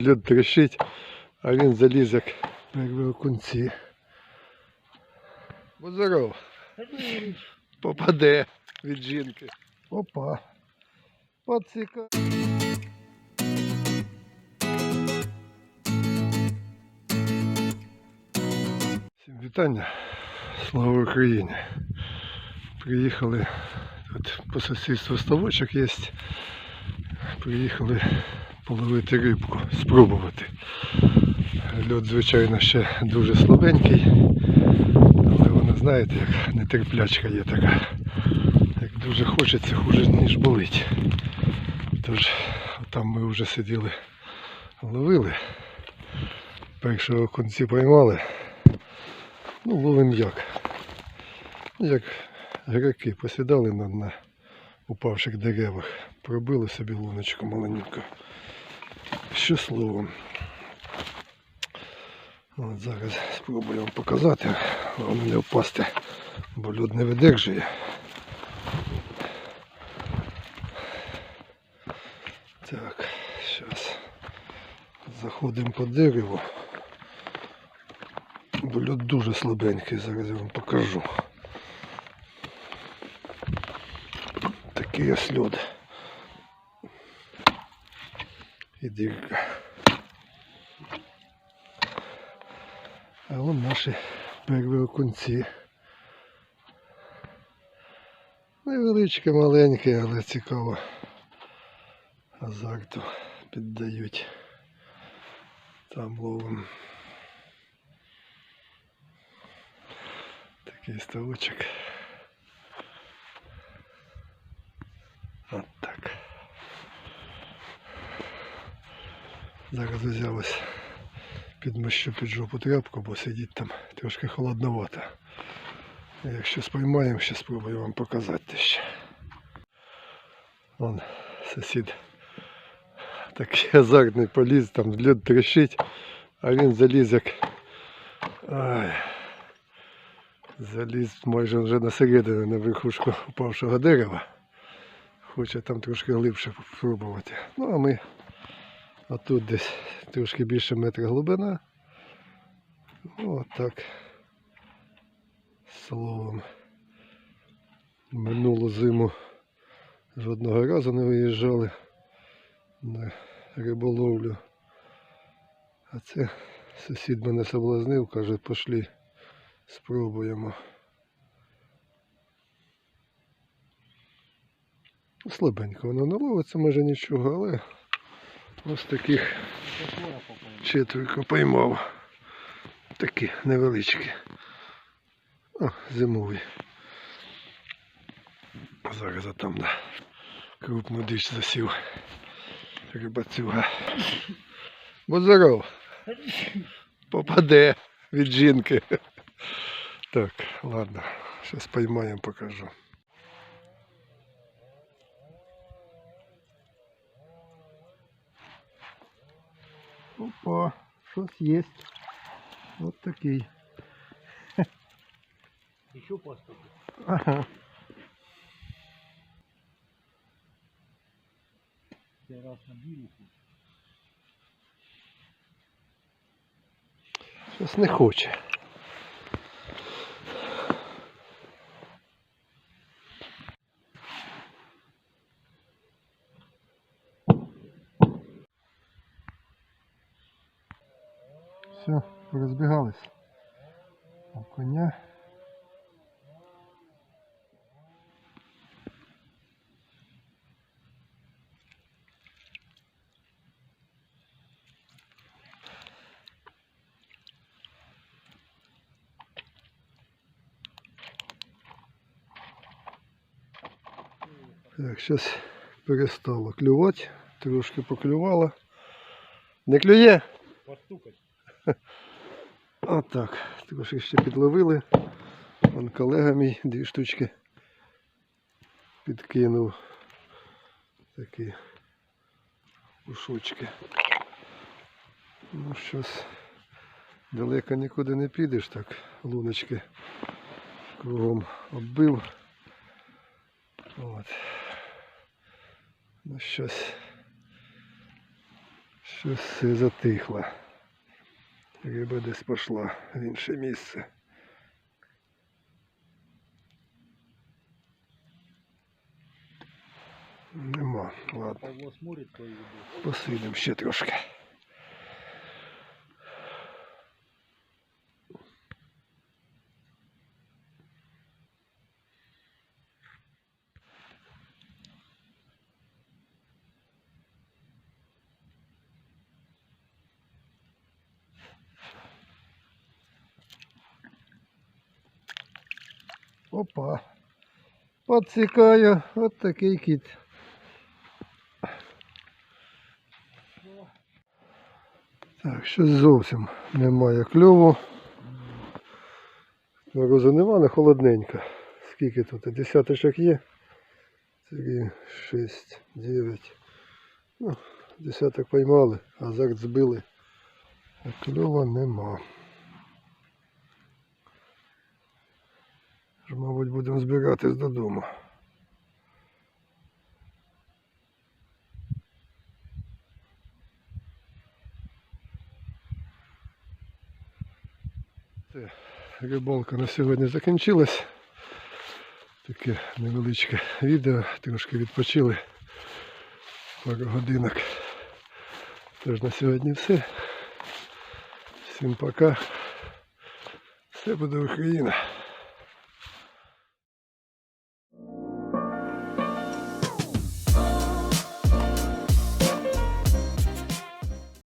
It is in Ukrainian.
Лід трещить, а він заліз як у кінці. Будь здоров. Попаде від жінки. Опа. Пацика. Всім вітання. Слава Україні. Приїхали. Тут по сусідству ставочок є. Приїхали половити рибку, спробувати. Льод, звичайно, ще дуже слабенький, але вона, знаєте, як нетерплячка є така. Як дуже хочеться, хуже, ніж болить. Тож там ми вже сиділи, ловили. Першого кінці поймали. Ну, ловим як. Як граки посідали на, на упавших деревах, пробили собі луночку маленьку. Що словом. От зараз спробую вам показати, головне не впасти, бо лід не видержує. Так, зараз заходимо по дереву. Бо лід дуже слабенький, зараз я вам покажу. Такий ось лід. І дірка. А вон наші перві окунці. Невеличкі, маленькі, але цікаво. Азарту піддають. Там ловим. Такий ставочок. От так. Зараз взялось підмощу під жопу тряпку, бо сидіть там трошки холодновато. Якщо спіймаємо, ще спробую вам показати ще. Вон сусід такий азартний поліз, там лід трещить, а він заліз як. Ай. Заліз майже вже на середину на верхушку упавшого дерева. Хоче там трошки глибше спробувати. Ну а ми а тут десь трошки більше метра глибина. Отак. Словом. Минулу зиму жодного разу не виїжджали на риболовлю. А це сусід мене соблазнив, каже, пошлі спробуємо. Слабенько воно не ловиться, майже нічого, але ось таких четверо поймав. Такі невеличкі. О, зимові. Зараз а там на крупну дичь засів. Рибацюга. Будь здоров. Попаде від жінки. Так, ладно. Зараз поймаємо, покажу. Опа, щось є. Ось такий. Еще поступит. Ага. Я раз на бирюху. Щось не хоче. Все, розбігались. У коня. Так, зараз перестало клювати, трошки поклювало. Не клює? Постукать. Отак, трошки ще підловили. Вон колега мій дві штучки підкинув. Такі ушочки. Ну щось далеко нікуди не підеш, так луночки кругом оббив. От. Ну щось. Щось все затихло. Риба десь пішла в інше місце. Нема. Ладно, посидимо ще трошки. Опа. Подсікаю. От такий кіт. Так, щось зовсім немає кльову. Морозу нема, але холодненько. Скільки тут? Десяточок є? Три, шість, дев'ять. Ну, десяток поймали, а зараз збили. А кльова нема. Ж, мабуть, будемо збиратись додому. Рибалка на сьогодні закінчилась. Таке невеличке відео, трошки відпочили пару годинок. Тож на сьогодні все. Всім пока. Все буде Україна.